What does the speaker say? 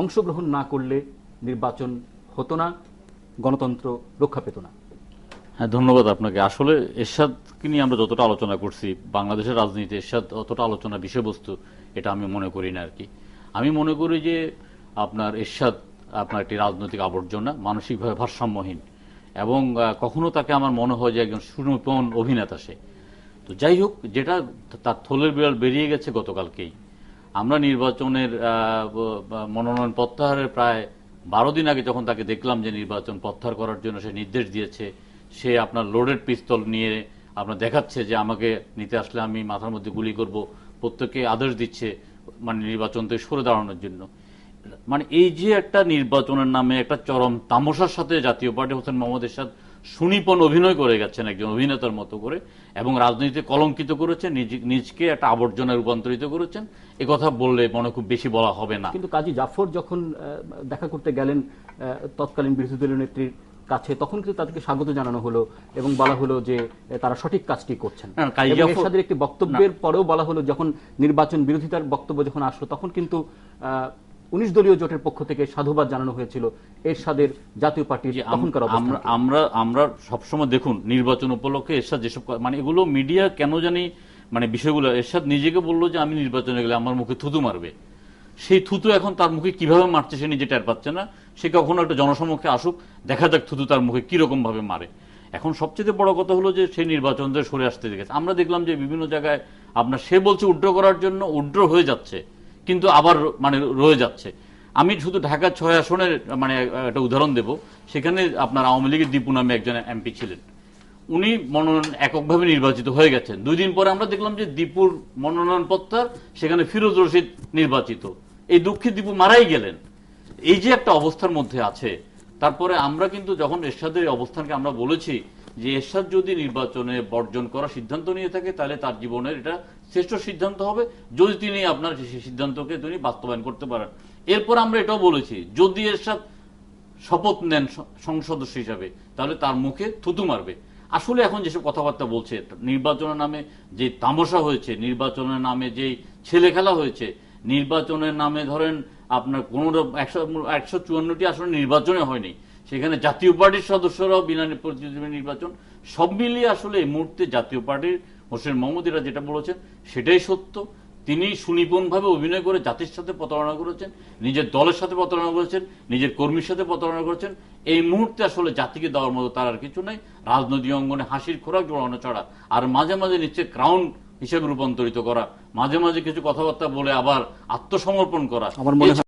অংশগ্রহণ না করলে নির্বাচন হতো না, গণতন্ত্র রক্ষা পেত না। হ্যাঁ ধন্যবাদ আপনাকে। আসলে এরশাদকে নিয়ে আমরা যতটা আলোচনা করছি, বাংলাদেশের রাজনীতি এরশাদ অতটা আলোচনা বিষয়বস্তু, এটা আমি মনে করি না আর কি আমি মনে করি যে আপনার এরশাদ আপনার একটি রাজনৈতিক আবর্জনা, মানসিকভাবে ভারসাম্যহীন, এবং কখনো তাকে আমার মনে হয় যে একজন সুনিপুণ অভিনেতা সে। তো যাই হোক, যেটা তার থলের বিড়াল বেরিয়ে গেছে গতকালকেই। আমরা নির্বাচনের মনোনয়ন প্রত্যাহারের প্রায় বারো দিন আগে যখন তাকে দেখলাম যে নির্বাচন প্রত্যাহার করার জন্য সে নির্দেশ দিয়েছে, সে আপনার লোডেড পিস্তল নিয়ে আপনার দেখাচ্ছে যে আমাকে নিতে আসলে আমি মাথার মধ্যে গুলি করব, প্রত্যেককে আদেশ দিচ্ছে মানে নির্বাচন থেকে সরে দাঁড়ানোর জন্য। মানে এই যে একটা নির্বাচনের নামে একটা চরম তামসার সাথে জাতীয় পার্টি হোসেন মোহাম্মদ এরশাদ সুনিপন অভিনয় করে গেছেন একজন অভিনেতার মতো করে এবং রাজনীতিতে কলঙ্কিত করেছেন নিজকে একটা আবর্জনায় রূপান্তরিত করেছেন। এ কথা বললে মনে খুব বেশি বলা হবে না। কিন্তু কাজী জাফর যখন দেখা করতে গেলেন আহ, তৎকালীন বিরোধী দলীয় নেত্রীর কাছে তখন কিন্তু তাদেরকে স্বাগত জানানো হলো এবং বলা হলো যে তারা সঠিক কাজটি করছেন। একটি বক্তব্যের পরেও বলা হলো যখন নির্বাচন বিরোধিতার বক্তব্য যখন আসলো তখন কিন্তু উনিশ দলীয় জোটের পক্ষ থেকে সাধুবাদ জানানো হয়েছিল এরশাদের জাতীয় তখনকার আমরা আমরা আমরা সবসময় দেখুন নির্বাচন উপলক্ষে এরশাদ যেসব মানে এগুলো মিডিয়া কেন জানি মানে বিষয়গুলো এরশাদ নিজেকে বলল যে আমি নির্বাচনে গেলে আমার মুখে থুতু মারবে। সেই থুতু এখন তার মুখে কীভাবে মারছে সে নিজে টের পাচ্ছে না। সে কখনো একটা জনসমক্ষে আসুক দেখা যাক থুতু তার মুখে কীরকম ভাবে মারে। এখন সবচেয়ে বড় কথা হলো যে সেই নির্বাচন থেকে সরে আসতে দেখেছে। আমরা দেখলাম যে বিভিন্ন জায়গায় আপনার সে বলছে উড্র করার জন্য উড্র হয়ে যাচ্ছে। কিন্তু আবার মানে রয়ে যাচ্ছে। আমি শুধু ঢাকা ছয় আসনের মানে একটা উদাহরণ দেব। সেখানে আপনার আওয়ামী লীগের দীপু নামে একজন এমপি ছিলেন। উনি মনোনয়ন এককভাবে নির্বাচিত হয়ে গেছেন। দুই দিন পরে আমরা দেখলাম যে দীপুর মনোনয়ন প্রত্যাহার সেখানে ফিরোজ রশিদ নির্বাচিত। এই দুঃখে দীপু মারাই গেলেন। এই যে একটা অবস্থার মধ্যে আছে, তারপরে আমরা কিন্তু যখন এরশাদের অবস্থানকে আমরা বলেছি যে এরশাদ যদি নির্বাচনে বর্জন করার সিদ্ধান্ত নিয়ে থাকে, তাহলে তার জীবনের এটা শ্রেষ্ঠ সিদ্ধান্ত হবে। যদি তিনি আপনার সেই সিদ্ধান্তকে তিনি বাস্তবায়ন করতে পারেন। এরপর আমরা এটাও বলেছি, যদি এরশাদ শপথ নেন স- সংসদ হিসাবে, তাহলে তার মুখে থুতু মারবে। আসলে এখন যেসব কথাবার্তা বলছে, নির্বাচনের নামে যে তামাশা হয়েছে, নির্বাচনের নামে যেই ছেলে খেলা হয়েছে, নির্বাচনের নামে ধরেন আপনার কোন একশো একশো চুয়ান্নটি আসলে নির্বাচনে হয়নি। সেখানে জাতীয় পার্টির সদস্যরাও বিনা প্রতিদ্বন্দ্বী নির্বাচন। সব মিলিয়ে আসলে এই মুহূর্তে জাতীয় পার্টির হোসেন মোহাম্মদীরা যেটা বলেছেন, সেটাই সত্য। তিনি সুনিপুণভাবে অভিনয় করে জাতির সাথে প্রতারণা করেছেন, নিজের দলের সাথে প্রতারণা করেছেন, নিজের কর্মীর সাথে প্রতারণা করেছেন। এই মুহূর্তে আসলে জাতিকে দেওয়ার মতো তার আর কিছু নাই। রাজনৈতিক অঙ্গনে হাসির খোরাক জড়ানো ছাড়া আর মাঝে মাঝে নিচ্ছে ক্রাউন হিসেবে রূপান্তরিত করা, মাঝে মাঝে কিছু কথাবার্তা বলে আবার আত্মসমর্পণ করা।